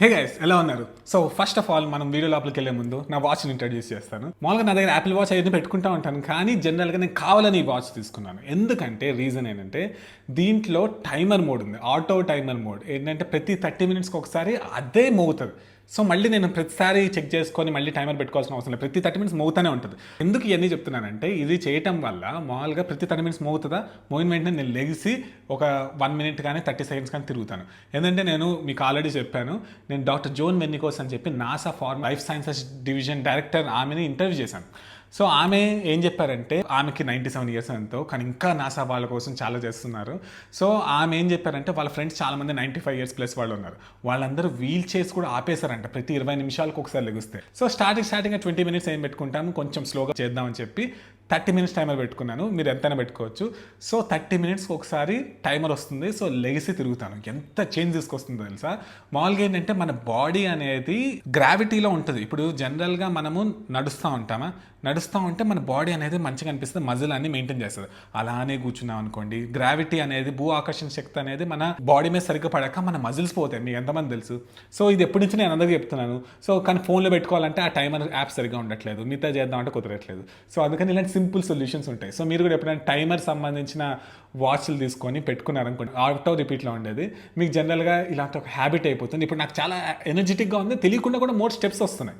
హే guys ఎలా ఉన్నారు? So first of all మనం వీడియో లోపలికి వెళ్ళే ముందు నా వాచ్ని ఇంట్రడ్యూస్ చేస్తాను. మామూలుగా నా దగ్గర యాపిల్ వాచ్ అవన్నీ పెట్టుకుంటా ఉంటాను కానీ జనరల్గా నేను కావాలని ఈ వాచ్ తీసుకున్నాను. ఎందుకంటే రీజన్ ఏంటంటే దీంట్లో టైమర్ మోడ్ ఉంది. ఆటో టైమర్ మోడ్ ఏంటంటే ప్రతి థర్టీ మినిట్స్కి ఒకసారి అదే మోగుతుంది. సో మళ్ళీ నేను ప్రతిసారి చెక్ చేసుకొని మళ్ళీ టైమర్ పెట్టుకోవాల్సిన అవసరం లేదు. ప్రతి థర్టీ మినిట్స్ మోగుతూనే ఉంటుంది. ఎందుకు ఇవన్నీ చెప్తున్నానంటే ఇది చేయటం వల్ల మామూలుగా ప్రతి థర్టీ మినిట్స్ మోగుతుందా? మోగిన వెంటనే నేను లెగిసి ఒక వన్ మినిట్ కానీ థర్టీ సెకండ్స్ కానీ తిరుగుతాను. ఎందుకంటే నేను మీకు ఆల్రెడీ చెప్పాను నేను డాక్టర్ జోన్ మెన్నికోస్ అని చెప్పి NASA for life sciences division director ఆమెని ఇంటర్వ్యూ చేశాను. సో ఆమె ఏం చెప్పారంటే ఆమెకి నైంటీ సెవెన్ ఇయర్స్ ఎంతో కానీ ఇంకా నాసా వాళ్ళ కోసం చాలా చేస్తున్నారు. సో ఆమె ఏం చెప్పారంటే వాళ్ళ ఫ్రెండ్స్ చాలా మంది నైంటీ ఫైవ్ ఇయర్స్ ప్లస్ వాళ్ళు ఉన్నారు. వాళ్ళందరూ వీల్ చైర్స్ కూడా ఆపేశారంట ప్రతి ఇరవై నిమిషాలకు ఒకసారి లెగుస్తే. So starting starting twenty minutes ఏం పెట్టుకుంటాము కొంచెం స్లోగా చేద్దామని చెప్పి థర్టీ మినిట్స్ టైమర్ పెట్టుకున్నాను. మీరు ఎంతైనా పెట్టుకోవచ్చు. సో థర్టీ మినిట్స్కి ఒకసారి టైమర్ వస్తుంది. సో లెగిసి తిరుగుతాను. ఎంత చేంజ్ తీసుకొస్తుందో తెలుసా? మామూలుగా ఏంటంటే మన బాడీ అనేది గ్రావిటీలో ఉంటుంది. ఇప్పుడు జనరల్గా మనము నడుస్తూ ఉంటామా? నడుస్తూ ఉంటే మన బాడీ అనేది మంచిగా అనిపిస్తుంది మజిల్ అన్ని మెయింటైన్ చేస్తుంది. అలానే కూర్చున్నాం అనుకోండి గ్రావిటీ అనేది భూ ఆకర్షణ శక్తి అనేది మన బాడీ మీద సరిగ్గా పడక మన మజిల్స్ పోతాయి. మీకు ఎంతమంది తెలుసు? సో ఇది ఎప్పటి నుంచి నేను అందరికీ చెప్తున్నాను. సో కానీ ఫోన్లో పెట్టుకోవాలంటే ఆ టైమర్ యాప్ సరిగ్గా ఉండట్లేదు. మిగతా చేద్దామంటే కుదరట్లేదు. సో అందుకని ఇలాంటి సింపుల్ సొల్యూషన్స్ ఉంటాయి. సో మీరు కూడా ఎప్పుడైనా టైమర్ సంబంధించిన వాచ్లు తీసుకొని పెట్టుకున్నారనుకోండి ఆటో రిపీట్లో ఉండేది. మీకు జనరల్గా ఇలాంటి ఒక హ్యాబిట్ అయిపోతుంది. ఇప్పుడు నాకు చాలా ఎనర్జెటిక్గా ఉంది. తెలియకుండా కూడా మోర్ స్టెప్స్ వస్తున్నాయి.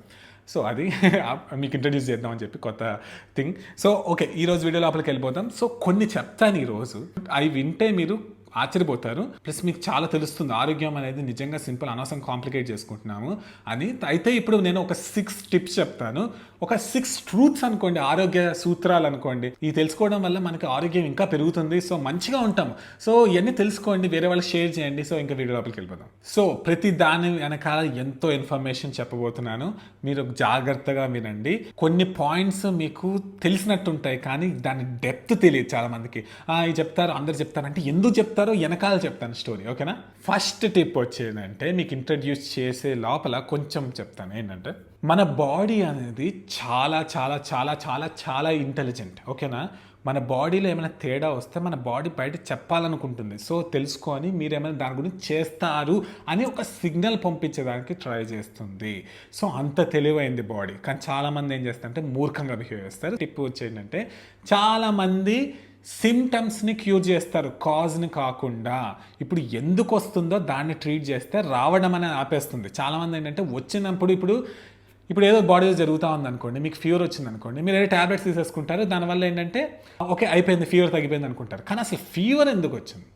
సో అది మీకు ఇంట్రడ్యూస్ చేద్దామని చెప్పి కొత్త థింగ్ సో ఓకే ఈరోజు వీడియో లోపలికి వెళ్ళిపోతాం సో కొన్ని చెప్తాను ఈరోజు అవి వింటే మీరు ఆశ్చర్యపోతారు. ప్లస్ మీకు చాలా తెలుస్తుంది ఆరోగ్యం అనేది నిజంగా సింపుల్ అనవసరం కాంప్లికేట్ చేసుకుంటున్నాము అని. అయితే ఇప్పుడు నేను ఒక సిక్స్ టిప్స్ చెప్తాను. ఒక సిక్స్ ట్రూత్స్ అనుకోండి ఆరోగ్య సూత్రాలు అనుకోండి. ఇది తెలుసుకోవడం వల్ల మనకి ఆరోగ్యం ఇంకా పెరుగుతుంది. సో మంచిగా ఉంటాం సో ఇవన్నీ తెలుసుకోండి వేరే వాళ్ళకి షేర్ చేయండి. సో ఇంకా వీడియో లోపలికి వెళ్ళిపోదాం. సో ప్రతి దాని వెనకాల ఎంతో ఇన్ఫర్మేషన్ చెప్పబోతున్నాను. మీరు జాగ్రత్తగా వినండి. కొన్ని పాయింట్స్ మీకు తెలిసినట్టు ఉంటాయి కానీ దాని డెప్త్ తెలియదు చాలా మందికి ఇది చెప్తారు అందరు చెప్తారంటే ఎందుకు చెప్తారు? వెనకాల చెప్తాను స్టోరీ ఓకేనా? ఫస్ట్ టిప్ వచ్చేదంటే మీకు ఇంట్రడ్యూస్ చేసే లోపల కొంచెం చెప్తాను. ఏంటంటే మన బాడీ అనేది చాలా చాలా చాలా చాలా చాలా ఇంటెలిజెంట్ ఓకేనా? మన బాడీలో ఏమైనా తేడా వస్తే మన బాడీ బయట చెప్పాలనుకుంటుంది. సో తెలుసుకొని మీరు ఏమైనా దాని గురించి చేస్తారు అని ఒక సిగ్నల్ పంపించేదానికి ట్రై చేస్తుంది. సో అంత తెలివైంది బాడీ కానీ చాలామంది ఏం చేస్తారంటే మూర్ఖంగా బిహేవ్ చేస్తారు. టిప్ వచ్చేంటంటే చాలామంది సిమ్టమ్స్ని క్యూర్ చేస్తారు కాజ్ని కాకుండా. ఇప్పుడు ఎందుకు వస్తుందో దాన్ని ట్రీట్ చేస్తే రావడం అనేది ఆపేస్తుంది. చాలామంది ఏంటంటే వచ్చినప్పుడు ఇప్పుడు ఇప్పుడు ఏదో బాడీలో జరుగుతూ ఉందనుకోండి మీకు ఫీవర్ వచ్చింది అనుకోండి మీరు ఏదో ట్యాబ్లెట్స్ తీసేసుకుంటారు దానివల్ల ఏంటంటే ఓకే అయిపోయింది ఫీవర్ తగ్గిపోయింది అనుకుంటారు. కానీ అసలు ఫీవర్ ఎందుకు వచ్చింది?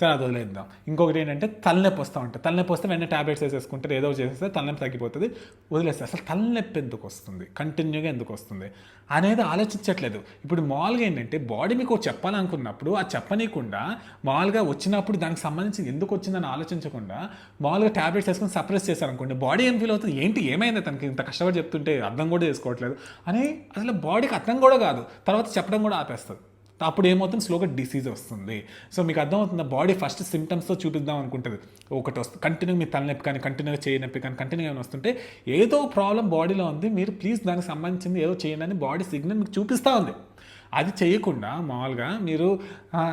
సరే అది వదిలేద్దాం. ఇంకొకటి ఏంటంటే తలనొప్పి వస్తూ ఉంటుంది. తలనొప్పి వస్తే వెంటనే ట్యాబ్లెట్స్ వేసేసుకుంటారు ఏదో చేసేస్తే తలనొప్పి తగ్గిపోతుంది. వదిలేస్తే అసలు తలనొప్పి ఎందుకు వస్తుంది? కంటిన్యూగా ఎందుకు వస్తుంది? అనేది ఆలోచించట్లేదు. ఇప్పుడు మామూలుగా ఏంటంటే బాడీ మీకు చెప్పాలనుకున్నప్పుడు ఆ చెప్పనీయకుండా మామూలుగా వచ్చినప్పుడు దానికి సంబంధించి ఎందుకు వచ్చిందని ఆలోచించకుండా మామూలుగా ట్యాబ్లెట్స్ వేసుకొని సప్రెస్ చేశారనుకోండి బాడీ ఏం ఫీల్ అవుతుంది? ఏంటి ఏమైంది తనకి? ఇంత కష్టపడి చెప్తుంటే అర్థం కూడా చేసుకోవట్లేదు. అని అసలు బాడీకి అర్థం కూడా కాదు. తర్వాత చెప్పడం కూడా ఆపేస్తుంది. అప్పుడు ఏమవుతుంది? స్లోగా డిసీజ్ వస్తుంది. సో మీకు అర్థమవుతుంది? బాడీ ఫస్ట్ సిమ్టమ్స్తో చూపిద్దాం అనుకుంటుంది. ఒకటి వస్తుంది కంటిన్యూ మీ తలనొప్పి కానీ కంటిన్యూగా చేయి నొప్పి కానీ కంటిన్యూ ఏమైనా వస్తుంటే ఏదో ప్రాబ్లం బాడీలో ఉంది. మీరు ప్లీజ్ దానికి సంబంధించింది ఏదో చేయండి అని బాడీ సిగ్నల్ మీకు చూపిస్తూ ఉంది. అది చేయకుండా మామూలుగా మీరు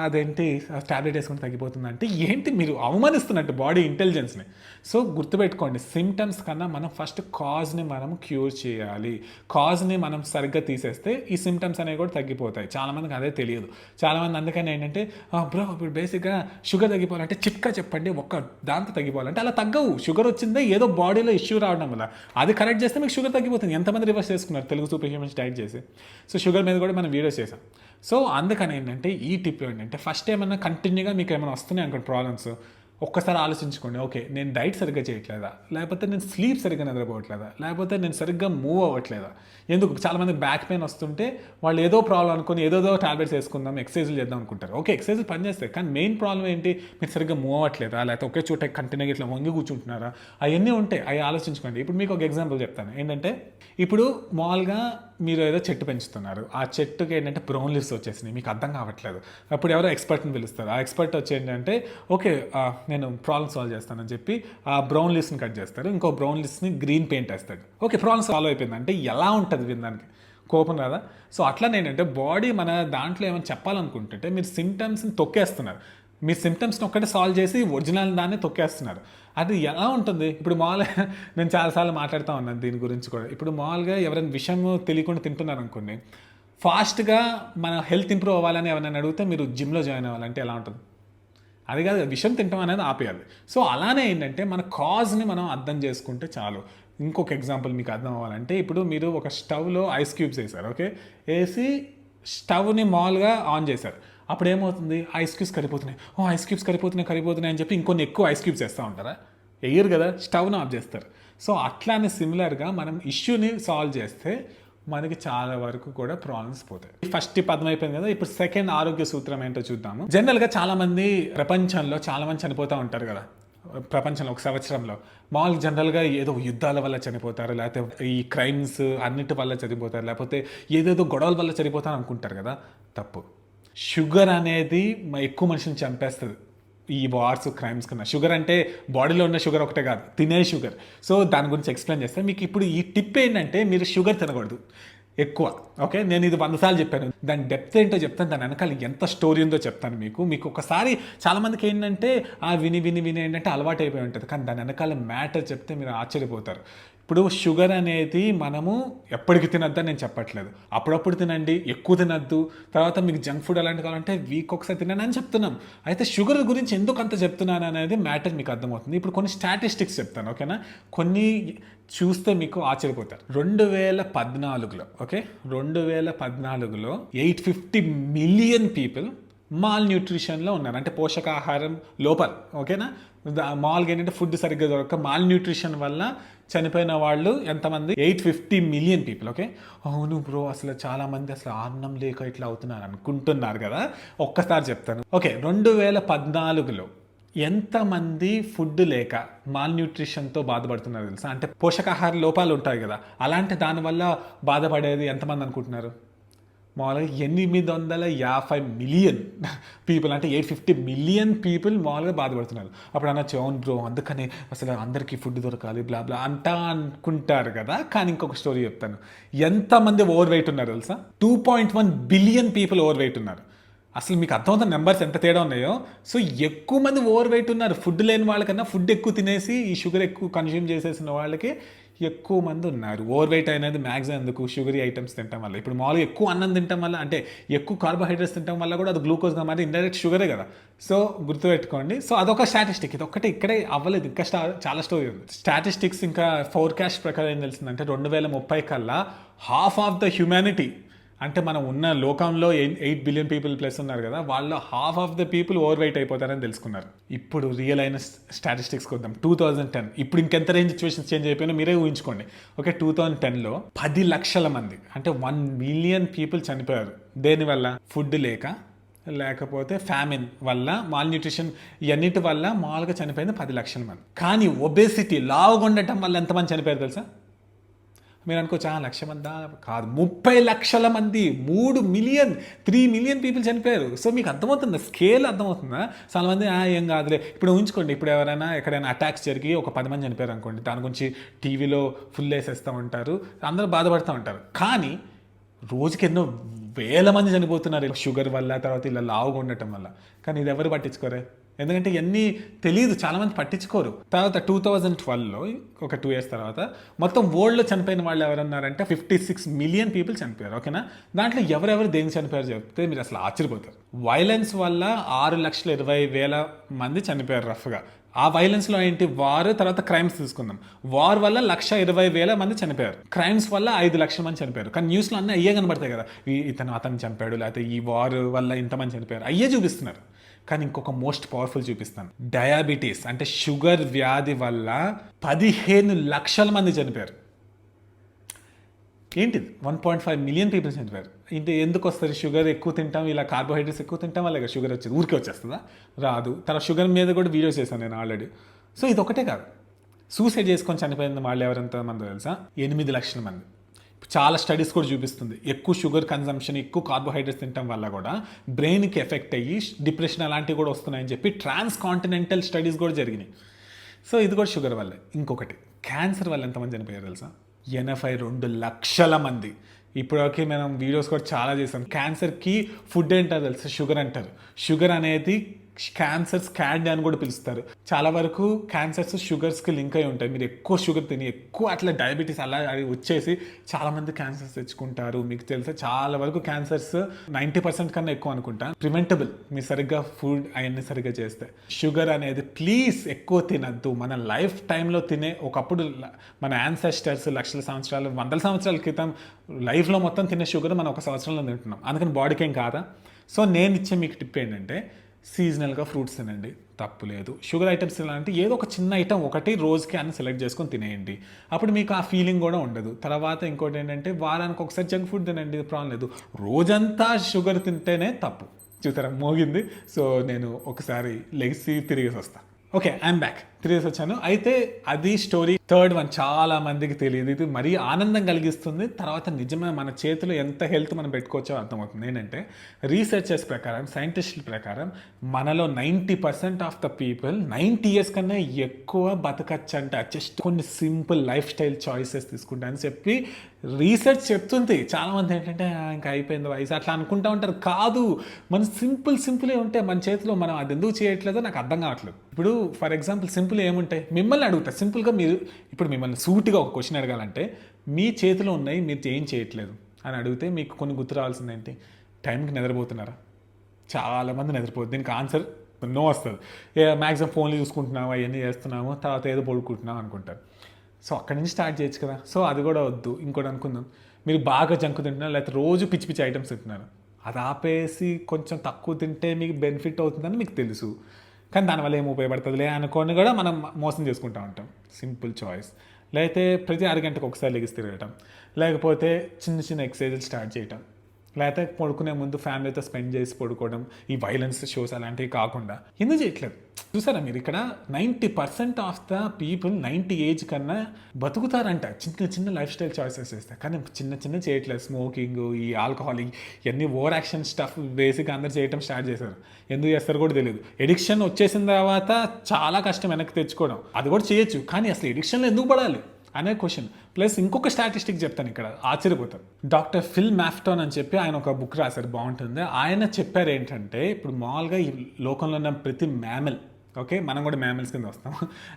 అదేంటి టాబ్లెట్ వేసుకుంటే తగ్గిపోతుంది అంటే ఏంటి మీరు అవమానిస్తున్నట్టు బాడీ ఇంటెలిజెన్స్ని సో గుర్తుపెట్టుకోండి సిమ్టమ్స్ కన్నా మనం ఫస్ట్ కాజ్ని మనం క్యూర్ చేయాలి. కాజ్ని మనం సరిగ్గా తీసేస్తే ఈ సిమ్టమ్స్ అనేవి కూడా తగ్గిపోతాయి. చాలామందికి అదే తెలియదు. చాలామంది అందుకని ఏంటంటే బ్రో ఇప్పుడు బేసిక్గా షుగర్ తగ్గిపోవాలంటే చిట్కా చెప్పండి ఒక్క దాంతో తగ్గిపోవాలంటే అలా తగ్గవు. షుగర్ వచ్చిందే ఏదో బాడీలో ఇష్యూ రావడం వల్ల. అది కరెక్ట్ చేస్తే మీకు షుగర్ తగ్గిపోతుంది. ఎంతమంది రివర్స్ చేసుకున్నారు? తెలుగు సూపర్ హ్యూమన్స్ డైట్ చేసి. సో షుగర్ మీద కూడా మనం వీడియోస్ చేసాం సో అందుకని ఏంటంటే ఈ టిప్ ఏంటంటే ఫస్ట్ ఏమన్నా కంటిన్యూగా మీకు ఏమైనా వస్తున్నాయి అనుకోండి ప్రాబ్లమ్స్ ఒక్కసారి ఆలోచించుకోండి. ఓకే నేను డైట్ సరిగ్గా చేయట్లేదా? లేకపోతే నేను స్లీప్ సరిగ్గా నిద్రపోవట్లేదా? లేకపోతే నేను సరిగ్గా మూవ్ అవ్వట్లేదా? ఎందుకు? చాలామంది బ్యాక్ పెయిన్ వస్తుంటే వాళ్ళు ఏదో ప్రాబ్లం అనుకుని ఏదోదో టాబ్లెట్స్ వేసుకుందాం ఎక్సర్సైజ్లు చేద్దాం అనుకుంటారు. ఓకే ఎక్సర్సైజ్ పనిచేస్తాయి కానీ మెయిన్ ప్రాబ్లం ఏంటి? మీరు సరిగ్గా మూవ్ అవ్వట్లేదా? లేకపోతే ఒకే చోట కంటిన్యూగా ఇట్లా వంగి కూర్చుంటున్నారా? అవన్నీ ఉంటాయి. అవి ఆలోచించుకోండి. ఇప్పుడు మీకు ఒక ఎగ్జాంపుల్ చెప్తాను. ఏంటంటే ఇప్పుడు మామూలుగా మీరు ఏదో చెట్టు పెంచుతున్నారు. ఆ చెట్టుకి ఏంటంటే బ్రౌన్ లీవ్స్ వచ్చేసినాయి. మీకు అర్థం కావట్లేదు. అప్పుడు ఎవరో ఎక్స్పర్ట్ని పిలుస్తారు. ఆ ఎక్స్పర్ట్ వచ్చి ఏంటంటే ఓకే నేను ప్రాబ్లమ్ సాల్వ్ చేస్తానని చెప్పి ఆ బ్రౌన్ లీవ్స్ని కట్ చేస్తారు. ఇంకో బ్రౌన్ లీవ్స్ని గ్రీన్ పెయింట్ వేస్తాడు. ఓకే ప్రాబ్లమ్ సాల్వ్ అయిపోయింది. అంటే ఎలా ఉంటుంది? వినడానికి కోపం కదా సో అట్లా ఏంటంటే బాడీ మన దాంట్లో ఏమైనా చెప్పాలనుకుంటుంటే మీరు సిమ్టమ్స్ని తొక్కేస్తున్నారు. మీ సిమ్టమ్స్ని ఒక్కటే సాల్వ్ చేసి ఒరిజినల్ దాన్ని తొక్కేస్తున్నారు. అది ఎలా ఉంటుంది? ఇప్పుడు మామూలుగా నేను చాలాసార్లు మాట్లాడుతూ ఉన్నాను దీని గురించి కూడా. ఇప్పుడు మామూలుగా ఎవరైనా విషయం తెలియకుండా తింటున్నారు అనుకోండి ఫాస్ట్గా మన హెల్త్ ఇంప్రూవ్ అవ్వాలని ఎవరైనా అడిగితే మీరు జిమ్లో జాయిన్ అవ్వాలంటే ఎలా ఉంటుంది? అది కాదు విషం తింటాం అనేది ఆపేయాలి. సో అలానే ఏంటంటే మన కాజ్ని మనం అర్థం చేసుకుంటే చాలు. ఇంకొక ఎగ్జాంపుల్ మీకు అర్థం అవ్వాలంటే ఇప్పుడు మీరు ఒక స్టవ్లో ఐస్ క్యూబ్స్ వేసారు ఓకే వేసి స్టవ్ని మామూలుగా ఆన్ చేశారు. అప్పుడు ఏమవుతుంది? ఐస్ క్యూబ్స్ కరిపోతున్నాయి ఓ ఐస్ క్యూబ్స్ కరిపోతున్నాయి కరిపోతున్నాయి అని చెప్పి ఇంకొన్ని ఎక్కువ ఐస్ క్యూబ్స్ వేస్తూ ఉంటారా? వేయరు కదా స్టవ్ని ఆఫ్ చేస్తారు. సో అట్లానే సిమిలర్గా మనం ఇష్యూని సాల్వ్ చేస్తే మనకి చాలా వరకు కూడా ప్రాబ్లమ్స్ పోతాయి. ఫస్ట్ పదం అయిపోయింది కదా ఇప్పుడు సెకండ్ ఆరోగ్య సూత్రం ఏంటో చూద్దాము. జనరల్గా చాలామంది ప్రపంచంలో చాలా మంది చనిపోతూ ఉంటారు కదా. ప్రపంచంలో ఒక సంవత్సరంలో. మామూలుగా జనరల్గా ఏదో యుద్ధాల వల్ల చనిపోతారు లేకపోతే ఈ క్రైమ్స్ అన్నిటి వల్ల చనిపోతారు లేకపోతే ఏదేదో గొడవల వల్ల చనిపోతారు అనుకుంటారు కదా తప్పు. షుగర్ అనేది ఎక్కువ మనిషిని చంపేస్తుంది. ఈ వార్స్ క్రైమ్స్ కన్నా. షుగర్ అంటే బాడీలో ఉన్న షుగర్ ఒకటే కాదు తినే షుగర్. సో దాని గురించి ఎక్స్ప్లెయిన్ చేస్తే. మీకు ఇప్పుడు ఈ టిప్ ఏంటంటే మీరు షుగర్ తినకూడదు. ఎక్కువ. ఓకే నేను ఇది వంద సార్లు చెప్పాను. దాని డెప్త్ ఏంటో చెప్తాను. దాని వెనకాల ఎంత స్టోరీ ఉందో చెప్తాను మీకు. మీకు ఒకసారి చాలామందికి ఏంటంటే ఆ విని విని విని ఏంటంటే అలవాటు అయిపోయి ఉంటుంది. కానీ దాని వెనకాల మ్యాటర్ చెప్తే మీరు ఆశ్చర్యపోతారు. ఇప్పుడు షుగర్ అనేది మనము ఎప్పటికి తినొద్దని నేను చెప్పట్లేదు. అప్పుడప్పుడు తినండి ఎక్కువ తినద్దు తర్వాత మీకు జంక్ ఫుడ్ అలాంటి కావాలంటే వీక్ ఒకసారి తినండి అని చెప్తున్నాం. అయితే షుగర్ గురించి ఎందుకు అంత చెప్తున్నాను అనేది మ్యాటర్ మీకు అర్థమవుతుంది. ఇప్పుడు కొన్ని స్టాటిస్టిక్స్ చెప్తాను ఓకేనా? కొన్ని చూస్తే మీకు ఆశ్చర్యపోతారు. రెండు వేల పద్నాలుగులో ఓకే? రెండు వేల పద్నాలుగులో ఎయిట్ ఫిఫ్టీ మిలియన్ పీపుల్ మాల్ న్యూట్రిషన్లో ఉన్నారు. అంటే పోషకాహారం లోపల ఓకేనా? దా- ఏంటంటే ఫుడ్ సరిగ్గా దొరక మాల్ న్యూట్రిషన్ వల్ల చనిపోయిన వాళ్ళు ఎంతమంది? Eight fifty million people okay? అవును బ్రో అసలు చాలా మంది అసలు అన్నం లేక ఇట్లా అవుతున్నారు అనుకుంటున్నారు కదా? ఒక్కసారి చెప్తాను. ఓకే రెండు వేల పద్నాలుగులో ఎంతమంది ఫుడ్ లేక మాల్ న్యూట్రిషన్తో బాధపడుతున్నారు తెలుసా? అంటే పోషకాహార లోపాలు ఉంటాయి కదా. అలాంటి దానివల్ల బాధపడేది ఎంతమంది అనుకుంటున్నారు? మామూలుగా ఎనిమిది వందల యాభై మిలియన్ పీపుల్ అంటే ఎయిట్ ఫిఫ్టీ మిలియన్ పీపుల్ మామూలుగా బాధపడుతున్నారు. అప్పుడు అన్న అవును బ్రో అందుకనే అసలు అందరికీ ఫుడ్ దొరకాలి బ్లా బ్లా అంటా అనుకుంటారు కదా. కానీ ఇంకొక స్టోరీ చెప్తాను. ఎంతమంది ఓవర్ వెయిట్ ఉన్నారు తెలుసా? Two point one billion people overweight ఉన్నారు. అసలు మీకు అర్థమవుతున్న నెంబర్స్ ఎంత తేడా ఉన్నాయో? సో ఎక్కువ మంది ఓవర్ వెయిట్ ఉన్నారు. ఫుడ్ లేని వాళ్ళకన్నా ఫుడ్ ఎక్కువ తినేసి ఈ షుగర్ ఎక్కువ కన్జ్యూమ్ చేసేసిన వాళ్ళకి ఎక్కువ మంది ఉన్నారు. ఓవర్ వెయిట్ అనేది మ్యాక్సిమం ఎందుకు? షుగరీ ఐటమ్స్ తినడం వల్ల. ఇప్పుడు మామూలుగా ఎక్కువ అన్నం తినడం వల్ల అంటే ఎక్కువ కార్బోహైడ్రేట్స్ తింటాం వల్ల కూడా అది గ్లూకోజ్గా మారి ఇండైరెక్ట్ షుగరే కదా. సో గుర్తుపెట్టుకోండి. సో అదొక స్టాటిస్టిక్ ఇది ఒకటి ఇక్కడే అవ్వలేదు. ఇంకా స్టా చాలా స్టోరీ ఉంది. స్టాటిస్టిక్స్ ఇంకా ఫోర్కాస్ట్ ప్రకారం ఏం తెలిసిందంటే రెండు వేల ముప్పై కల్లా హాఫ్ ఆఫ్ ద హ్యుమానిటీ అంటే మనం ఉన్న లోకంలో ఎయిట్ బిలియన్ పీపుల్ ప్లస్ ఉన్నారు కదా వాళ్ళు half of the people overweight అయిపోతారని తెలుసుకున్నారు. ఇప్పుడు రియల్ అయిన స్టాటిస్టిక్స్ కొద్దాం. టూ థౌజండ్ టెన్ ఇప్పుడు ఇంకెంత రేంజ్ సిచ్యువేషన్ చేంజ్ అయిపోయినా మీరే ఊహించుకోండి. ఓకే టూ థౌజండ్ టెన్లో పది లక్షల మంది అంటే వన్ మిలియన్ పీపుల్ చనిపోయారు. దేనివల్ల ఫుడ్ లేక లేకపోతే ఫ్యామిన్ వల్ల మాల్ న్యూట్రిషన్ ఇవన్నిటి వల్ల మామూలుగా చనిపోయింది పది లక్షల మంది. కానీ ఒబేసిటీ లావుగా ఉండటం వల్ల ఎంతమంది చనిపోయారు తెలుసా? మీరు అనుకోవచ్చు "ఆ, లక్ష మందా కాదు ముప్పై లక్షల మంది మూడు మిలియన్ త్రీ మిలియన్ పీపుల్ చనిపోయారు. సో మీకు అర్థమవుతుందా? స్కేల్ అర్థమవుతుందా? చాలా మంది "ఆ, ఏం కాదులే. ఇప్పుడు ఉంచుకోండి ఇప్పుడు ఎవరైనా ఎక్కడైనా అటాక్స్ జరిగి ఒక పది మంది చనిపోయారు అనుకోండి దాని గురించి టీవీలో ఫుల్ వేసేస్తూ ఉంటారు అందరూ బాధపడుతూ ఉంటారు. కానీ రోజుకి ఎన్నో వేల మంది చనిపోతున్నారు షుగర్ వల్ల తర్వాత ఇలా లావుగా ఉండటం వల్ల. కానీ ఇది ఎవరు పట్టించుకోరే? ఎందుకంటే ఇవన్నీ తెలియదు చాలా మంది పట్టించుకోరు. తర్వాత టూ థౌజండ్ ట్వెల్వ్లో ఒక టూ ఇయర్స్ తర్వాత మొత్తం వరల్డ్లో చనిపోయిన వాళ్ళు ఎవరన్నారంటే ఫిఫ్టీ సిక్స్ మిలియన్ పీపుల్ చనిపోయారు ఓకేనా? దాంట్లో ఎవరెవరు దేనికి చనిపోయారు చెప్తే మీరు అసలు ఆశ్చర్యపోతారు. వైలెన్స్ వల్ల ఆరు లక్షల ఇరవై వేల మంది చనిపోయారు రఫ్గా. ఆ వైలెన్స్లో ఏంటి? వార్ తర్వాత క్రైమ్స్ తీసుకుందాం. వార్ వల్ల లక్ష ఇరవై వేల మంది చనిపోయారు. క్రైమ్స్ వల్ల ఐదు లక్షల మంది చనిపోయారు. కానీ న్యూస్లో అన్నీ అయ్యే కనబడతాయి కదా. ఈ- ఇతను అతను చంపాడు లేకపోతే ఈ వార్ వల్ల ఇంతమంది చనిపోయారు. అయ్యే చూపిస్తున్నారు. కానీ ఇంకొక మోస్ట్ పవర్ఫుల్ చూపిస్తాను. డయాబెటీస్ అంటే షుగర్ వ్యాధి వల్ల పదిహేను లక్షల మంది చనిపోయారు. ఏంటిది? One point five million people చనిపోయారు. ఇంటి ఎందుకు వస్తుంది? షుగర్ ఎక్కువ తింటాం ఇలా కార్బోహైడ్రేట్స్ ఎక్కువ తింటాం వల్ల షుగర్ వచ్చేది. ఊరికే వచ్చేస్తుందా? రాదు. తర్వాత షుగర్ మీద కూడా వీడియో చేశాను నేను ఆల్రెడీ సో ఇది ఒకటే కాదు. సూసైడ్ చేసుకొని చనిపోయిన వాళ్ళు ఎవరెంత మంది తెలుసా? ఎనిమిది లక్షల మంది. చాలా స్టడీస్ కూడా చూపిస్తుంది. ఎక్కువ షుగర్ కన్జంప్షన్ ఎక్కువ కార్బోహైడ్రేట్స్ తినడం వల్ల కూడా బ్రెయిన్కి ఎఫెక్ట్ అయ్యి డిప్రెషన్ అలాంటివి కూడా వస్తున్నాయని చెప్పి ట్రాన్స్ కాంటినెంటల్ స్టడీస్ కూడా జరిగినాయి. సో ఇది కూడా షుగర్ వల్లే. ఇంకొకటి క్యాన్సర్ వల్ల ఎంతమంది చనిపోయారు తెలుసా? ఎనభై రెండు లక్షల మంది. ఇప్పటివరకు మనం వీడియోస్ కూడా చాలా చేసాం క్యాన్సర్కి ఫుడ్ ఏంటో తెలుసా? షుగర్ అంటారు. షుగర్ అనేది క్యాన్సర్స్ క్యాండీ అని కూడా పిలుస్తారు. చాలా వరకు క్యాన్సర్స్ షుగర్స్కి లింక్ అయి ఉంటాయి. మీరు ఎక్కువ షుగర్ తిని ఎక్కువ అట్లా డయాబెటీస్ అలా అది వచ్చేసి చాలామంది క్యాన్సర్స్ తెచ్చుకుంటారు. మీకు తెలుసా చాలా వరకు క్యాన్సర్స్ నైంటీ పర్సెంట్ కన్నా ఎక్కువ అనుకుంటా. ప్రివెంటబుల్ మీరు సరిగ్గా ఫుడ్ అవన్నీ సరిగ్గా చేస్తే. షుగర్ అనేది ప్లీజ్ ఎక్కువ తినద్దు. మన లైఫ్ టైంలో తినే ఒకప్పుడు మన యాన్సెస్టర్స్ లక్షల సంవత్సరాలు వందల సంవత్సరాల క్రితం లైఫ్లో మొత్తం తినే షుగర్ మనం ఒక సంవత్సరంలో తింటున్నాం. అందుకని బాడీకి ఏం కాదా? సో నేను ఇచ్చే మీకు టిప్ ఏంటంటే సీజనల్గా ఫ్రూట్స్ తినండి. తప్పు లేదు. షుగర్ ఐటమ్స్ తినాలంటే ఏదో ఒక చిన్న ఐటమ్ ఒకటి రోజుకి అన్ని సెలెక్ట్ చేసుకొని తినేయండి. అప్పుడు మీకు ఆ ఫీలింగ్ కూడా ఉండదు. తర్వాత ఇంకోటి ఏంటంటే వారానికి ఒకసారి జంక్ ఫుడ్ తినండి. ప్రాబ్లం లేదు. రోజంతా షుగర్ తింటేనే తప్పు. చూసారా? మోగింది. సో నేను ఒకసారి లెగిసి తిరిగేసి వస్తాను ఓకే ఐఎమ్ బ్యాక్ తిరిగేసి వచ్చాను. అయితే అది స్టోరీ థర్డ్ వన్ చాలా మందికి తెలియదు. ఇది మరీ ఆనందం కలిగిస్తుంది. తర్వాత నిజమే మన చేతిలో ఎంత హెల్త్ మనం పెట్టుకోవచ్చో అర్థమవుతుంది. ఏంటంటే రీసెర్చర్స్ ప్రకారం సైంటిస్టుల ప్రకారం మనలో ninety percent of the people ninety years కన్నా ఎక్కువ బతకచ్చంట. జస్ట్ కొన్ని సింపుల్ లైఫ్ స్టైల్ చాయిసెస్ తీసుకుంటా అని చెప్పి రీసెర్చ్ చెప్తుంది. చాలా మంది ఏంటంటే ఇంకా అయిపోయింది వయసు. అట్లా అనుకుంటా ఉంటారు. కాదు మన సింపుల్ సింపులే ఉంటే మన చేతిలో మనం అది ఎందుకు చేయట్లేదో నాకు అర్థం కావట్లేదు. ఇప్పుడు ఫర్ ఎగ్జాంపుల్ సింపుల్ సింపుల్ ఏముంటాయి? మిమ్మల్ని అడుగుతా. సింపుల్గా మీరు ఇప్పుడు మిమ్మల్ని సూటిగా ఒక క్వశ్చన్ అడగాలంటే మీ చేతిలో ఉన్నాయి మీరు ఏం చేయట్లేదు అని అడిగితే మీకు కొన్ని గుర్తు రావాల్సింది ఏంటి? టైంకి నిద్రపోతున్నారా? చాలామంది నిద్రపోతుంది దీనికి ఆన్సర్ నో వస్తుంది. ఏ మ్యాక్సిమం ఫోన్లు చూసుకుంటున్నాము అవన్నీ చేస్తున్నాము తర్వాత ఏదో పడుకుంటున్నాం అనుకుంటారు. సో అక్కడి నుంచి స్టార్ట్ చేయొచ్చు కదా. సో అది కూడా వద్దు. ఇంకోటి అనుకుందాం. మీరు బాగా జంకు తింటున్నారు? లేకపోతే రోజు పిచ్చి పిచ్చి ఐటమ్స్ తింటున్నారు? అది ఆపేసి కొంచెం తక్కువ తింటే మీకు బెనిఫిట్ అవుతుందని మీకు తెలుసు. కానీ దానివల్ల ఏం ఉపయోగపడుతుందిలే అనుకొని కూడా మనం మోసం చేసుకుంటూ ఉంటాం. సింపుల్ చాయిస్ లేకపోతే ప్రతి అరగంటకు ఒకసారి లెగిసి తిరగటం. లేకపోతే చిన్న చిన్న ఎక్సర్సైజులు స్టార్ట్ చేయటం. లేకపోతే పడుకునే ముందు ఫ్యామిలీతో స్పెండ్ చేసి పడుకోవడం. ఈ వైలెన్స్ షోస్ అలాంటివి కాకుండా. ఎందుకు చేయట్లేదు? చూసారా మీరు ఇక్కడ? Ninety percent of the people ninety age కన్నా బతుకుతారంట. చిన్న చిన్న లైఫ్ స్టైల్ చాయిసెస్ చేస్తారు కానీ చిన్న చిన్న చేయట్లేదు. స్మోకింగ్ ఈ ఆల్కహాల్ ఇవన్నీ ఓవర్ యాక్షన్ స్టఫ్ బేసిక్గా అందరు చేయటం స్టార్ట్ చేశారు. ఎందుకు చేస్తారు కూడా తెలియదు. ఎడిక్షన్ వచ్చేసిన తర్వాత చాలా కష్టం వెనక్కి తెచ్చుకోవడం. అది కూడా చేయొచ్చు. కానీ అసలు ఎడిక్షన్లో ఎందుకు పడాలి? అనే క్వశ్చన్ ప్లస్ ఇంకొక స్టాటిస్టిక్ చెప్తాను ఇక్కడ. ఆశ్చర్యపోతారు. డాక్టర్ ఫిల్ మ్యాఫ్టోన్ అని చెప్పి ఆయన ఒక బుక్ రాశారు. బాగుంటుంది. ఆయన చెప్పారు ఏంటంటే ఇప్పుడు మామూలుగా ఈ లోకంలో ఉన్న ప్రతి మ్యామల్ ఓకే మనం కూడా మ్యామల్స్ కింద వస్తాం.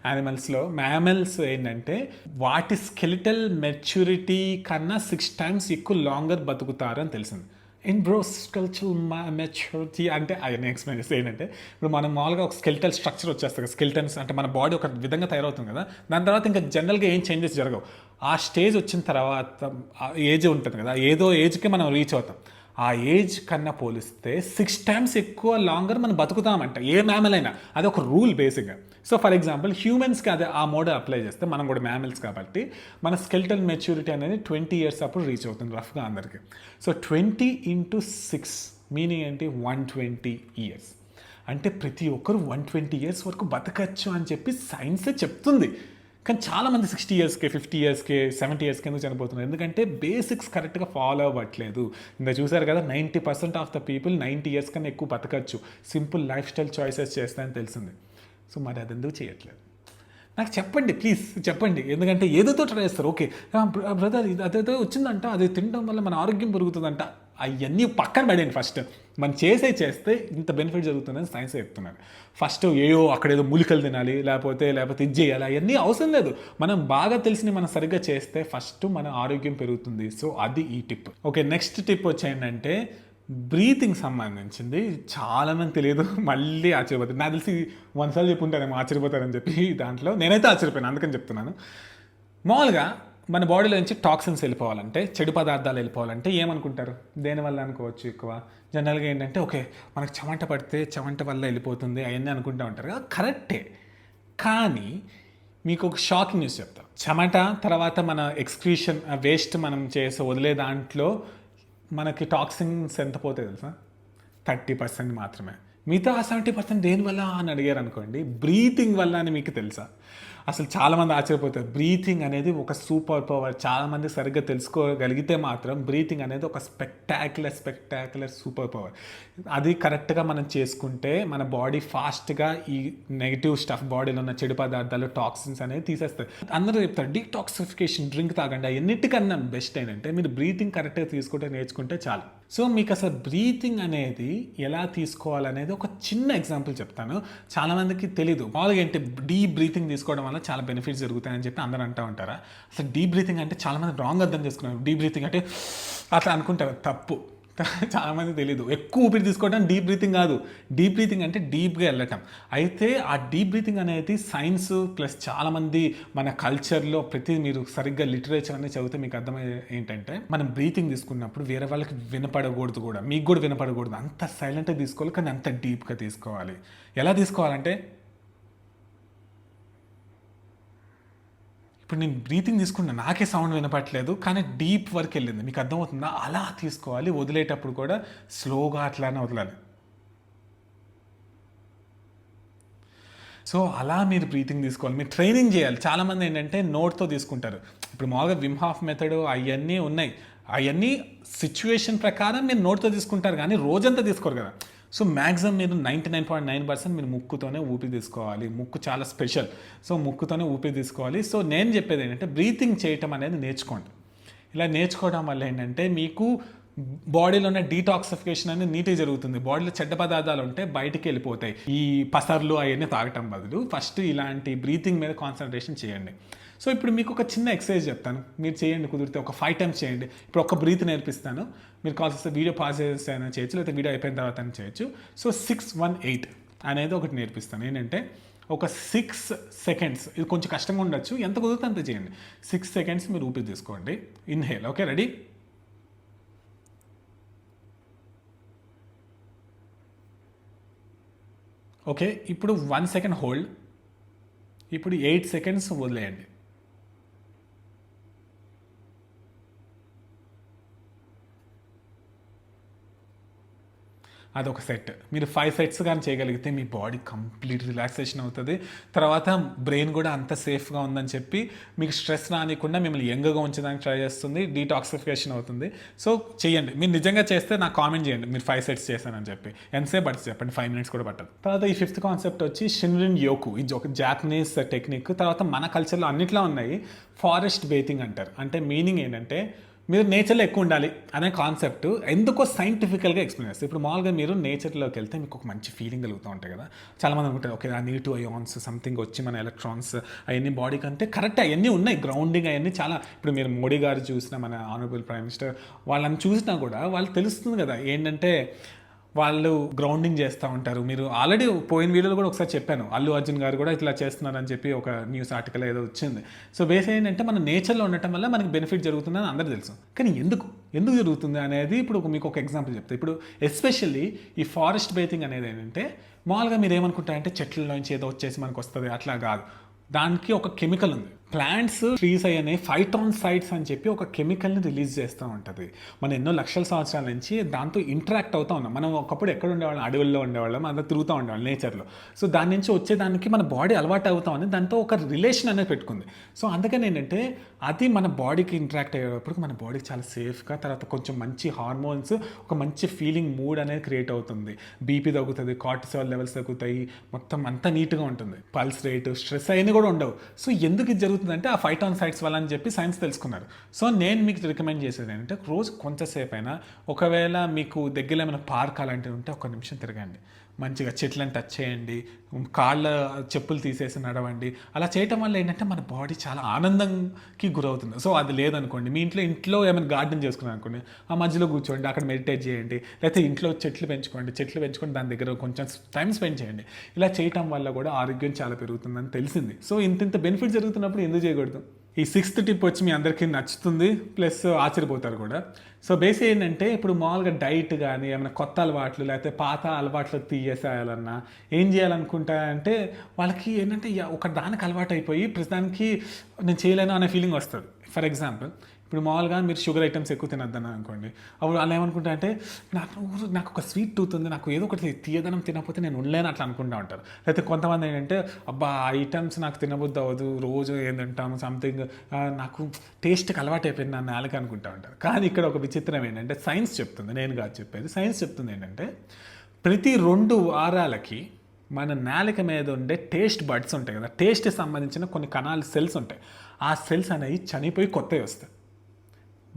యానిమల్స్లో మ్యామల్స్ ఏంటంటే వాటి స్కెలిటల్ మెచ్యూరిటీ కన్నా సిక్స్ టైమ్స్ ఎక్కువ లాంగర్ బతుకుతారు అని తెలిసింది. ఇన్ బ్రో స్కెల్చల్ మెచ్యూరిటీ అంటే ఆయన ఎక్స్ప్లెయిన్ చేస్తే ఏంటంటే ఇప్పుడు మనం మామూలుగా ఒక స్కెల్టల్ స్ట్రక్చర్ వచ్చేస్తుంది కదా స్కెల్టన్స్ అంటే మన బాడీ ఒక విధంగా తయారవుతుంది కదా దాని తర్వాత ఇంకా జనరల్గా ఏం చేంజెస్ జరగవు. ఆ స్టేజ్ వచ్చిన తర్వాత ఏజ్ ఉంటుంది కదా ఏదో ఏజ్కి మనం రీచ్ అవుతాం. ఆ ఏజ్ కన్నా పోలిస్తే సిక్స్ టైమ్స్ ఎక్కువ లాంగర్ మనం బతుకుతామంట. ఏ మ్యామల్ అయినా. అది ఒక రూల్ బేసిక్గా సో ఫర్ ఎగ్జాంపుల్ హ్యూమన్స్కి అదే ఆ మోడల్ అప్లై చేస్తే మనం కూడా మ్యామల్స్ కాబట్టి మన స్కెల్టల్ మెచ్యూరిటీ అనేది ట్వంటీ ఇయర్స్ అప్పుడు రీచ్ అవుతుంది రఫ్గా అందరికి. So twenty into six meaning ఏంటి? వన్ ట్వంటీ ఇయర్స్ అంటే ప్రతి ఒక్కరు వన్ ట్వంటీ ఇయర్స్ వరకు బతకచ్చు అని చెప్పి సైన్సే చెప్తుంది. కానీ చాలామంది సిక్స్టీ ఇయర్స్కి ఫిఫ్టీ ఇయర్స్కి సెవెంటీ ఇయర్స్కి ఎందుకు చనిపోతున్నారు? ఎందుకంటే బేసిక్స్ కరెక్ట్గా ఫాలో అవ్వట్లేదు. ఇంకా చూసారు కదా ninety percent of the people ninety years కన్నా ఎక్కువ బతకచ్చు. సింపుల్ లైఫ్ స్టైల్ చాయిసెస్ చేస్తాయని తెలిసింది. సో మరి అది ఎందుకు చేయట్లేదు? నాకు చెప్పండి ప్లీజ్ చెప్పండి. ఎందుకంటే ఏదో ట్రై చేస్తారు. ఓకే బ్రదర్ అదేదో వచ్చిందంట అది తినడం వల్ల మన ఆరోగ్యం పెరుగుతుందంట. అవన్నీ పక్కన పడేయండి ఫస్ట్. మనం చేసే చేస్తే ఇంత బెనిఫిట్ జరుగుతుందని సైన్స్ చెప్తున్నారు. ఫస్ట్ ఏయో అక్కడ ఏదో మూలికలు తినాలి లేకపోతే లేకపోతే ఇది చేయాలి అవన్నీ అవసరం లేదు. మనం బాగా తెలిసి మనం సరిగ్గా చేస్తే ఫస్ట్ మన ఆరోగ్యం పెరుగుతుంది. సో అది ఈ టిప్. ఓకే నెక్స్ట్ టిప్ వచ్చేంటంటే బ్రీతింగ్ సంబంధించింది. చాలామంది తెలియదు. మళ్ళీ ఆశ్చర్యపోతుంది నాకు తెలిసి వన్సార్లు చెప్పుంటారేమో ఆశ్చర్యపోతారని చెప్పి దాంట్లో నేనైతే ఆశ్చర్యపోయాను. అందుకని చెప్తున్నాను. మామూలుగా మన బాడీలో నుంచి టాక్సిన్స్ వెళ్ళిపోవాలంటే చెడు పదార్థాలు వెళ్ళిపోవాలంటే ఏమనుకుంటారు? దేనివల్ల అనుకోవచ్చు ఎక్కువ? జనరల్గా ఏంటంటే ఓకే మనకు చెమట పడితే చెమట వల్ల వెళ్ళిపోతుంది అవన్నీ అనుకుంటూ ఉంటారు. కరెక్టే. కానీ మీకు ఒక షాకింగ్ న్యూస్ చెప్తాను చెమట తర్వాత మన ఎక్స్క్రీషన్ వేస్ట్ మనం చేసి వదిలే దాంట్లో మనకి టాక్సిన్స్ ఎంత పోతాయి తెలుసా? థర్టీ పర్సెంట్ మాత్రమే. మిగతా సెవెంటీ పర్సెంట్ దేనివల్ల అని అడిగారు అనుకోండి బ్రీతింగ్ వల్ల అని మీకు తెలుసా? అసలు చాలామంది ఆశ్చర్యపోతారు. బ్రీతింగ్ అనేది ఒక సూపర్ పవర్. చాలామంది సరిగ్గా తెలుసుకోగలిగితే మాత్రం బ్రీతింగ్ అనేది ఒక స్పెక్టాక్యులర్ స్పెక్టాక్యులర్ సూపర్ పవర్. అది కరెక్ట్గా మనం చేసుకుంటే మన బాడీ ఫాస్ట్గా ఈ నెగిటివ్ స్టఫ్ బాడీలో ఉన్న చెడు పదార్థాలు టాక్సిన్స్ అనేది తీసేస్తారు అందరూ చెప్తారు డీటాక్సిఫికేషన్ డ్రింక్ తాగండి. ఎన్నిటికన్నా బెస్ట్ ఏంటంటే మీరు బ్రీతింగ్ కరెక్ట్గా తీసుకుంటే నేర్చుకుంటే చాలు. సో మీకు అసలు బ్రీతింగ్ అనేది ఎలా తీసుకోవాలనేది ఒక చిన్న ఎగ్జాంపుల్ చెప్తాను. చాలామందికి తెలీదు. మామూలుగా ఏంటి? డీప్ బ్రీతింగ్ తీసుకోవడం వల్ల చాలా బెనిఫిట్స్ జరుగుతాయని చెప్పి అందరూ అంటూ ఉంటారా? అసలు డీప్ బ్రీతింగ్ అంటే చాలామంది రాంగ్ అర్థం చేసుకున్నారు. డీప్ బ్రీతింగ్ అంటే అట్లా అనుకుంటారు. తప్పు. చాలామంది తెలియదు ఎక్కువ ఊపిరి తీసుకోవడం డీప్ బ్రీతింగ్ కాదు. డీప్ బ్రీతింగ్ అంటే డీప్గా వెళ్ళటం. అయితే ఆ డీప్ బ్రీతింగ్ అనేది సైన్స్ ప్లస్ చాలామంది మన కల్చర్లో ప్రతి మీరు సరిగ్గా లిటరేచర్ అనేది చదివితే మీకు అర్థమయ్యే ఏంటంటే మనం బ్రీతింగ్ తీసుకున్నప్పుడు వేరే వాళ్ళకి వినపడకూడదు కూడా. మీకు కూడా వినపడకూడదు. అంత సైలెంట్గా తీసుకోవాలి కానీ అంత డీప్గా తీసుకోవాలి. ఎలా తీసుకోవాలంటే ఇప్పుడు నేను బ్రీతింగ్ తీసుకుంటే నాకే సౌండ్ వినపట్లేదు కానీ డీప్ వరకు వెళ్ళింది. మీకు అర్థమవుతుందా? అలా తీసుకోవాలి. వదిలేటప్పుడు కూడా స్లోగా అట్లానే వదలాలి. సో అలా మీరు బ్రీతింగ్ తీసుకోవాలి. మీరు ట్రైనింగ్ చేయాలి. చాలామంది ఏంటంటే నోట్తో తీసుకుంటారు. ఇప్పుడు మామూలుగా విమ్ హాఫ్ మెథడ్ అవన్నీ ఉన్నాయి. అవన్నీ సిచ్యువేషన్ ప్రకారం మీరు నోట్తో తీసుకుంటారు కానీ రోజంతా తీసుకోరు కదా. సో మ్యాక్సిమం మీరు ninety nine point nine percent మీరు ముక్కుతోనే ఊపిరి తీసుకోవాలి. ముక్కు చాలా స్పెషల్. సో ముక్కుతోనే ఊపిరి తీసుకోవాలి. సో నేను చెప్పేది ఏంటంటే బ్రీతింగ్ చేయటం అనేది నేర్చుకోండి. ఇలా నేర్చుకోవడం వల్ల ఏంటంటే మీకు బాడీలో ఉన్న డీటాక్సిఫికేషన్ అనేది నీట్గా జరుగుతుంది. బాడీలో చెడ్డ పదార్థాలు ఉంటే బయటికి వెళ్ళిపోతాయి. ఈ పసర్లు అవన్నీ తాగటం బదులు ఫస్ట్ ఇలాంటి బ్రీతింగ్ మీద కాన్సన్ట్రేషన్ చేయండి. సో ఇప్పుడు మీకు ఒక చిన్న ఎక్సర్సైజ్ చెప్తాను. మీరు చేయండి కుదిరితే ఒక ఫైవ్ టైమ్స్ చేయండి. ఇప్పుడు ఒక బ్రీత్ నేర్పిస్తాను. మీరు కావాల్సి వీడియో పాస్ చేస్తే అయినా చేయొచ్చు లేకపోతే వీడియో అయిపోయిన తర్వాత అయినా చేయొచ్చు. సో సిక్స్ వన్ ఎయిట్ అనేది ఒకటి నేర్పిస్తాను. ఏంటంటే ఒక సిక్స్ సెకండ్స్ ఇది కొంచెం కష్టంగా ఉండొచ్చు. ఎంత కుదిరితే అంత చేయండి. సిక్స్ సెకండ్స్ మీరు ఊపిరి తీసుకోండి. ఇన్హేల్ ఓకే రెడీ ఓకే ఇప్పుడు వన్ సెకండ్ హోల్డ్ ఇప్పుడు ఎయిట్ సెకండ్స్ వదిలేయండి. అదొక సెట్. మీరు ఫైవ్ సెట్స్ కానీ చేయగలిగితే మీ బాడీ కంప్లీట్ రిలాక్సేషన్ అవుతుంది. తర్వాత బ్రెయిన్ కూడా అంత సేఫ్గా ఉందని చెప్పి మీకు స్ట్రెస్ రానికుండా మిమ్మల్ని యంగ్గా ఉంచడానికి ట్రై చేస్తుంది డీటాక్సిఫికేషన్ అవుతుంది. సో చేయండి. మీరు నిజంగా చేస్తే నాకు కామెంట్ చేయండి. మీరు ఫైవ్ సెట్స్ చేశానని చెప్పి. ఎంతసేపు పడుతుంది చెప్పండి. ఫైవ్ మినిట్స్ కూడా పట్టదు. తర్వాత ఈ ఫిఫ్త్ కాన్సెప్ట్ వచ్చి షిన్రిన్ యోకు ఇది ఒక జాపనీస్ టెక్నిక్ తర్వాత మన కల్చర్లో అన్నిట్లో ఉన్నాయి. ఫారెస్ట్ బేతింగ్ అంటారు. అంటే మీనింగ్ ఏంటంటే మీరు నేచర్లో ఎక్కువ ఉండాలి అనే కాన్సెప్ట్ ఎందుకో సైంటిఫికల్గా ఎక్స్ప్లెయిన్ చేస్తారు. ఇప్పుడు మామూలుగా మీరు నేచర్లోకి వెళ్తే మీకు ఒక మంచి ఫీలింగ్ కలుగుతూ ఉంటాయి కదా. చాలామంది అనుకుంటారు ఓకే ఆ నీటు అయాన్స్ సంథింగ్ వచ్చి మన ఎలక్ట్రాన్స్ అవన్నీ బాడీకి అంటే కరెక్ట్ అవన్నీ ఉన్నాయి గ్రౌండింగ్ అవన్నీ చాలా. ఇప్పుడు మీరు మోడీ గారు చూసిన మన ఆనరబుల్ ప్రైమ్ మినిస్టర్ వాళ్ళని చూసినా కూడా వాళ్ళు తెలుస్తుంది కదా ఏంటంటే వాళ్ళు గ్రౌండింగ్ చేస్తూ ఉంటారు. మీరు ఆల్రెడీ పోయిన వీడియోలో కూడా ఒకసారి చెప్పాను. అల్లు అర్జున్ గారు కూడా ఇట్లా చేస్తున్నారని చెప్పి ఒక న్యూస్ ఆర్టికల్ ఏదో వచ్చింది. సో బేస్ ఏంటంటే మన నేచర్లో ఉండటం వల్ల మనకి బెనిఫిట్ జరుగుతుందని అందరూ తెలుసు. కానీ ఎందుకు? ఎందుకు జరుగుతుంది అనేది ఇప్పుడు మీకు ఒక ఎగ్జాంపుల్ చెప్తాను ఇప్పుడు ఎస్పెషల్లీ ఈ ఫారెస్ట్ బేతింగ్ అనేది ఏంటంటే మామూలుగా మీరు ఏమనుకుంటారంటే చెట్ల నుంచి ఏదో వచ్చేసి మనకు వస్తుంది అట్లా కాదు. దానికి ఒక కెమికల్ ఉంది. ప్లాంట్స్ ట్రీస్ అయ్యనే ఫైటాన్ సైడ్స్ అని చెప్పి ఒక కెమికల్ని రిలీజ్ చేస్తూ ఉంటుంది. మనం ఎన్నో లక్షల సంవత్సరాల నుంచి దాంతో ఇంటరాక్ట్ అవుతూ ఉన్నాం. మనం ఒకప్పుడు ఎక్కడ ఉండేవాళ్ళం? అడవుల్లో ఉండేవాళ్ళం అంతా తిరుగుతూ ఉండేవాళ్ళం నేచర్లో. సో దాని నుంచి వచ్చేదానికి మన బాడీ అలవాటు అవుతామని దాంతో ఒక రిలేషన్ అనేది పెట్టుకుంది. సో అందుకని ఏంటంటే అది మన బాడీకి ఇంటరాక్ట్ అయ్యేటప్పుడు మన బాడీకి చాలా సేఫ్గా తర్వాత కొంచెం మంచి హార్మోన్స్ ఒక మంచి ఫీలింగ్ మూడ్ అనేది క్రియేట్ అవుతుంది. బీపీ తగ్గుతుంది కార్టిసాల్ లెవెల్స్ తగ్గుతాయి మొత్తం అంతా నీట్గా ఉంటుంది. పల్స్ రేటు స్ట్రెస్ అవన్నీ కూడా ఉండవు. సో ఎందుకు ఇది జరుగుతుందంటే ఆ ఫైటాన్ సైట్స్ వల్ల అని చెప్పి సైన్స్ తెలుసుకున్నారు. సో నేను మీకు రికమెండ్ చేసేది ఏంటంటే రోజు కొంతసేపు అయినా ఒకవేళ మీకు దగ్గరలో ఏమైనా పార్క్ అలాంటివి ఉంటే ఒక నిమిషం తిరగండి. మంచిగా చెట్లను టచ్ చేయండి కాళ్ళ చెప్పులు తీసేసి నడవండి. అలా చేయటం వల్ల ఏంటంటే మన బాడీ చాలా ఆనందంకి గురవుతుంది. సో అది లేదనుకోండి మీ ఇంట్లో ఇంట్లో ఏమైనా గార్డెన్ చేసుకున్నాను అనుకోండి ఆ మధ్యలో కూర్చోండి అక్కడ మెడిటేట్ చేయండి లేకపోతే ఇంట్లో చెట్లు పెంచుకోండి చెట్లు పెంచుకొని దాని దగ్గర కొంచెం టైం స్పెండ్ చేయండి. ఇలా చేయటం వల్ల కూడా ఆరోగ్యం చాలా పెరుగుతుందని తెలిసింది. సో ఇంత ఇంత బెనిఫిట్ జరుగుతున్నప్పుడు ఎందుకు చేయకూడదు? ఈ సిక్స్త్ టిప్ వచ్చి మీ అందరికీ నచ్చుతుంది ప్లస్ ఆశ్చర్యపోతారు కూడా. సో బేస్ ఏంటంటే ఇప్పుడు మామూలుగా డైట్ కానీ ఏమైనా కొత్త అలవాట్లు లేకపోతే పాత అలవాట్లు తీయేసేయాలన్నా ఏం చేయాలనుకుంటా అంటే వాళ్ళకి ఏంటంటే ఇక ఒక దానికి అలవాటు అయిపోయి ప్రతిదానికి నేను చేయలేను అనే ఫీలింగ్ వస్తుంది. ఫర్ ఎగ్జాంపుల్ ఇప్పుడు మామూలుగా మీరు షుగర్ ఐటమ్స్ ఎక్కువ తినొద్దని అనుకోండి అప్పుడు అలా ఏమనుకుంటా అంటే నాకు నాకు ఒక స్వీట్ టూత్ ఉంది నాకు ఏదో ఒకటి తీయదనం తినకపోతే నేను ఉండలేను అట్లా అనుకుంటా ఉంటారు. లేకపోతే కొంతమంది ఏంటంటే అబ్బా ఐటమ్స్ నాకు తినబుద్ది అవ్వదు రోజు ఏం తింటాము సంథింగ్ నాకు టేస్ట్కి అలవాటు అయిపోయింది నా నేలకి అనుకుంటా ఉంటారు. కానీ ఇక్కడ ఒక విచిత్రం ఏంటంటే సైన్స్ చెప్తుంది నేను కాదు చెప్పేది. సైన్స్ చెప్తుంది ఏంటంటే ప్రతి రెండు వారాలకి మన నాలిక మీద ఉండే టేస్ట్ బడ్స్ ఉంటాయి కదా టేస్ట్కి సంబంధించిన కొన్ని కణాలు సెల్స్ ఉంటాయి. ఆ సెల్స్ అనేవి చనిపోయి కొత్తవి వస్తాయి.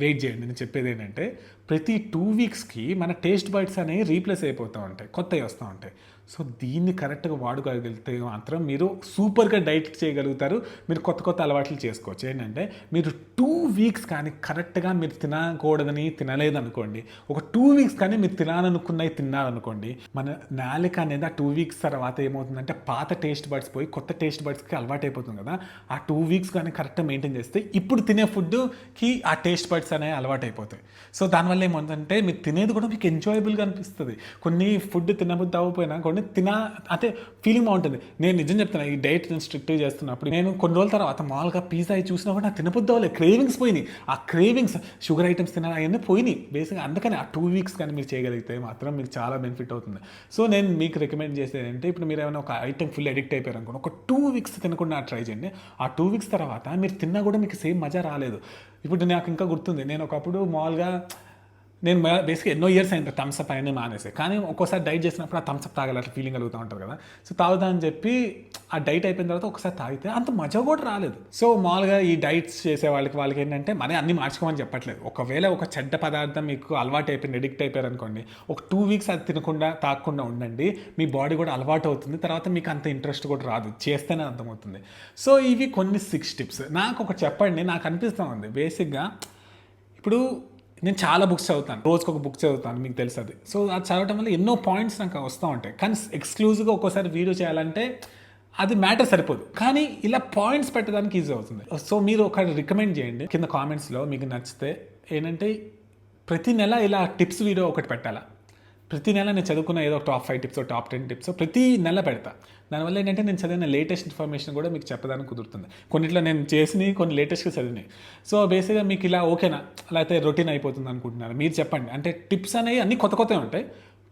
వెయిట్ చేయండి నేను చెప్పేది ఏంటంటే ప్రతి టూ వీక్స్కి మన టేస్ట్ బైట్స్ అనేవి రీప్లేస్ అయిపోతూ ఉంటాయి కొత్తవి వస్తూ ఉంటాయి. సో దీన్ని కరెక్ట్గా వాడుకోగలిగితే మాత్రం మీరు సూపర్గా డైట్ చేయగలుగుతారు. మీరు కొత్త కొత్త అలవాట్లు చేసుకోవచ్చు. ఏంటంటే మీరు టూ వీక్స్ కానీ కరెక్ట్గా మీరు తినకూడదని తినలేదనుకోండి. ఒక టూ వీక్స్ కానీ మీరు తినాలనుకున్నవి తిన్నారనుకోండి మన నాలిక అనేది ఆ టూ వీక్స్ తర్వాత ఏమవుతుందంటే పాత టేస్ట్ బడ్స్ పోయి కొత్త టేస్ట్ బడ్స్కి అలవాటు అయిపోతుంది కదా. ఆ టూ వీక్స్ కానీ కరెక్ట్గా మెయింటైన్ చేస్తే ఇప్పుడు తినే ఫుడ్కి ఆ టేస్ట్ బడ్స్ అనేవి అలవాటు అయిపోతాయి సో దానివల్ల ఏమవుతుందంటే మీరు తినేది కూడా మీకు ఎంజాయబుల్గా అనిపిస్తుంది. కొన్ని ఫుడ్ తినబుద్ధి అవ్వకపోయినా కొన్ని తిన అంటే ఫీలింగ్ బాగుంటుంది. నేను నిజం చెప్తున్నా ఈ డైట్ నేను స్ట్రిక్ట్గా చేస్తున్నప్పుడు నేను కొన్ని రోజుల తర్వాత మామూలుగా పిజ్జా అవి చూసినా కూడా నాకు తినబుద్ధి అవ్వలేదు. క్రేవింగ్స్ పోయినాయి. ఆ క్రేవింగ్స్ షుగర్ ఐటమ్స్ తినాలి అవన్నీ పోయినాయి. బేసిక్గా అందుకని ఆ టూ వీక్స్ కానీ మీరు చేయగలిగితే మాత్రం మీకు చాలా బెనిఫిట్ అవుతుంది. సో నేను మీకు రికమెండ్ చేసేది అంటే ఇప్పుడు మీరు ఏమైనా ఒక ఐటమ్ ఫుల్ అడిక్ట్ అయిపోయారు అనుకోండి ఒక టూ వీక్స్ తినకుండా ట్రై చేయండి. ఆ టూ వీక్స్ తర్వాత మీరు తిన్నా కూడా మీకు సేమ్ మజా రాలేదు. ఇప్పుడు నాకు ఇంకా గుర్తుంది నేను ఒకప్పుడు మామూలుగా నేను బేసిక్గా ఎన్నో ఇయర్స్ అయింది థమ్స్అప్ అప్ మానేసే. కానీ ఒక్కోసారి డైట్ చేసినప్పుడు ఆ థమ్స్అప్ తాగాలి అట్లా ఫీలింగ్ కలుగుతూ ఉంటారు కదా. సో తాగుదా అని చెప్పి ఆ డైట్ అయిపోయిన తర్వాత ఒకసారి తాగితే అంత మజా కూడా రాలేదు. సో మామూలుగా ఈ డైట్స్ చేసే వాళ్ళకి వాళ్ళకి ఏంటంటే మరి అన్ని మార్చుకోమని చెప్పట్లేదు. ఒకవేళ ఒక చెడ్డ పదార్థం మీకు అలవాటు అయిపోయింది ఎడిక్ట్ అయిపోయారు అనుకోండి ఒక టూ వీక్స్ అది తినకుండా తాగకుండా ఉండండి మీ బాడీ కూడా అలవాటు అవుతుంది తర్వాత మీకు అంత ఇంట్రెస్ట్ కూడా రాదు. చేస్తేనే అర్థమవుతుంది. సో ఇవి కొన్ని సిక్స్ టిప్స్ నాకు ఒక చెప్పండి నాకు అనిపిస్తూ ఉంది. బేసిక్గా ఇప్పుడు నేను చాలా బుక్స్ చదువుతాను. రోజుకి ఒక బుక్ చదువుతాను మీకు తెలుసు అది. సో అది చదవటం వల్ల ఎన్నో పాయింట్స్ నాకు వస్తూ ఉంటాయి. కానీ ఎక్స్క్లూజివ్గా ఒక్కోసారి వీడియో చేయాలంటే అది మ్యాటర్ సరిపోదు. కానీ ఇలా పాయింట్స్ పెట్టడానికి ఈజీ అవుతుంది. సో మీరు ఒక రికమెండ్ చేయండి. కింద కామెంట్స్లో మీకు నచ్చితే ఏంటంటే ప్రతి నెల ఇలా టిప్స్ వీడియో ఒకటి పెట్టాలా? ప్రతి నెల నేను చదువుకున్న ఏదో ఒక top five tips top ten tips ప్రతి నెల పెడతా. దానివల్ల ఏంటంటే నేను చదివిన లేటెస్ట్ ఇన్ఫర్మేషన్ కూడా మీకు చెప్పడానికి కుదురుతుంది. కొన్నిట్లో నేను చేసినవి కొన్ని లేటెస్ట్గా చదివినాయి సో బేసిక్గా మీకు ఇలా ఓకేనా లేకపోతే రొటీన్ అయిపోతుంది అనుకుంటున్నారు మీరు చెప్పండి. అంటే టిప్స్ అనేవి అన్నీ కొత్త కొత్తవి ఉంటాయి.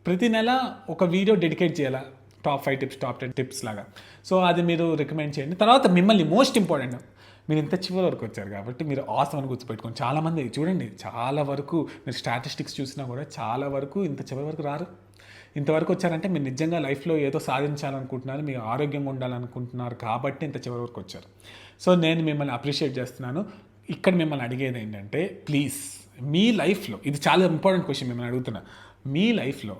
ప్రతి నెల ఒక వీడియో డెడికేట్ చేయాలా? Top five tips top ten tips లాగా. సో అది మీరు రికమెండ్ చేయండి. తర్వాత మిమ్మల్ని మోస్ట్ ఇంపార్టెంట్ మీరు ఇంత చివరి వరకు వచ్చారు కాబట్టి మీరు ఆసం అని గుర్తుపెట్టుకోండి. చాలామంది చూడండి చాలా వరకు మీరు స్టాటిస్టిక్స్ చూసినా కూడా చాలా వరకు ఇంత చివరి వరకు రారు. ఇంతవరకు వచ్చారంటే మీరు నిజంగా లైఫ్లో ఏదో సాధించాలనుకుంటున్నారు మీరు ఆరోగ్యంగా ఉండాలనుకుంటున్నారు కాబట్టి ఇంత చివరి వరకు వచ్చారు. సో నేను మిమ్మల్ని అప్రిషియేట్ చేస్తున్నాను. ఇక్కడ మిమ్మల్ని అడిగేది ఏంటంటే ప్లీజ్ మీ లైఫ్లో ఇది చాలా ఇంపార్టెంట్ క్వశ్చన్ మిమ్మల్ని అడుగుతున్నా. మీ లైఫ్లో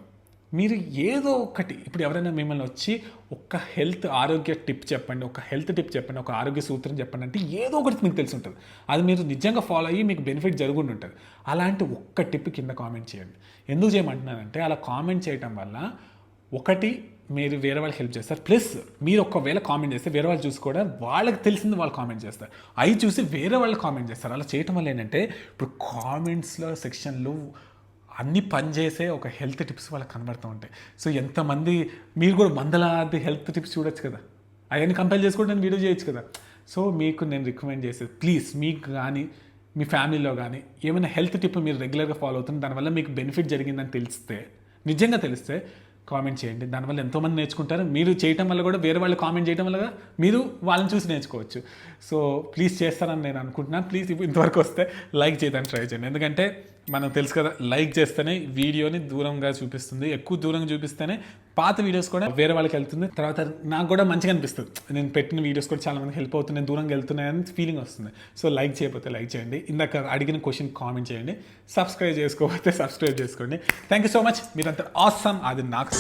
మీరు ఏదో ఒకటి ఇప్పుడు ఎవరైనా మిమ్మల్ని వచ్చి ఒక హెల్త్ ఆరోగ్య టిప్ చెప్పండి ఒక హెల్త్ టిప్ చెప్పండి ఒక ఆరోగ్య సూత్రం చెప్పండి అంటే ఏదో ఒకటి మీకు తెలిసి ఉంటుంది. అది మీరు నిజంగా ఫాలో అయ్యి మీకు బెనిఫిట్ జరుగుండి ఉంటుంది. అలాంటి ఒక్క టిప్ కింద కామెంట్ చేయండి. ఎందుకు చేయమంటున్నానంటే అలా కామెంట్ చేయటం వల్ల ఒకటి మీరు వేరే వాళ్ళకి హెల్ప్ చేస్తారు. ప్లస్ మీరు ఒకవేళ కామెంట్ చేస్తే వేరే వాళ్ళు చూసి కూడా వాళ్ళకి తెలిసింది వాళ్ళు కామెంట్ చేస్తారు. అవి చూసి వేరే వాళ్ళు కామెంట్ చేస్తారు. అలా చేయటం వల్ల ఏంటంటే ఇప్పుడు కామెంట్స్లో సెక్షన్లో అన్ని పనిచేసే ఒక హెల్త్ టిప్స్ వాళ్ళకి కనబడుతూ ఉంటాయి. సో ఎంతమంది మీరు కూడా వందలాది హెల్త్ టిప్స్ చూడొచ్చు కదా. అవన్నీ కంపేర్ చేసుకుంటే నేను వీడియో చేయొచ్చు కదా. సో మీకు నేను రికమెండ్ చేసేది ప్లీజ్ మీకు కానీ మీ ఫ్యామిలీలో కానీ ఏమైనా హెల్త్ టిప్ మీరు రెగ్యులర్గా ఫాలో అవుతుంది దానివల్ల మీకు బెనిఫిట్ జరిగిందని తెలిస్తే నిజంగా తెలిస్తే కామెంట్ చేయండి. దానివల్ల ఎంతోమంది నేర్చుకుంటారు. మీరు చేయటం వల్ల కూడా వేరే వాళ్ళు కామెంట్ చేయడం వల్ల మీరు వాళ్ళని చూసి నేర్చుకోవచ్చు. సో ప్లీజ్ చేస్తారని నేను అనుకుంటున్నాను. ప్లీజ్ ఇప్పుడు ఇంతవరకు వస్తే లైక్ చేయడానికి ట్రై చేయండి. ఎందుకంటే మనం తెలుసు కదా లైక్ చేస్తేనే వీడియోని దూరంగా చూపిస్తుంది. ఎక్కువ దూరంగా చూపిస్తేనే పాత వీడియోస్ కూడా వేరే వాళ్ళకి వెళ్తుంది. తర్వాత నాకు కూడా మంచిగా అనిపిస్తుంది. నేను పెట్టిన వీడియోస్ కూడా చాలా మంది హెల్ప్ అవుతున్నాయి దూరంగా వెళ్తున్నాయని ఫీలింగ్ వస్తుంది. సో లైక్ చేయకపోతే లైక్ చేయండి. ఇందాక అడిగిన క్వశ్చన్ కామెంట్ చేయండి. సబ్స్క్రైబ్ చేసుకోకపోతే సబ్స్క్రైబ్ చేసుకోండి. థ్యాంక్ యూ సో మచ్ మీరంతా ఆసమ్ అది నాకు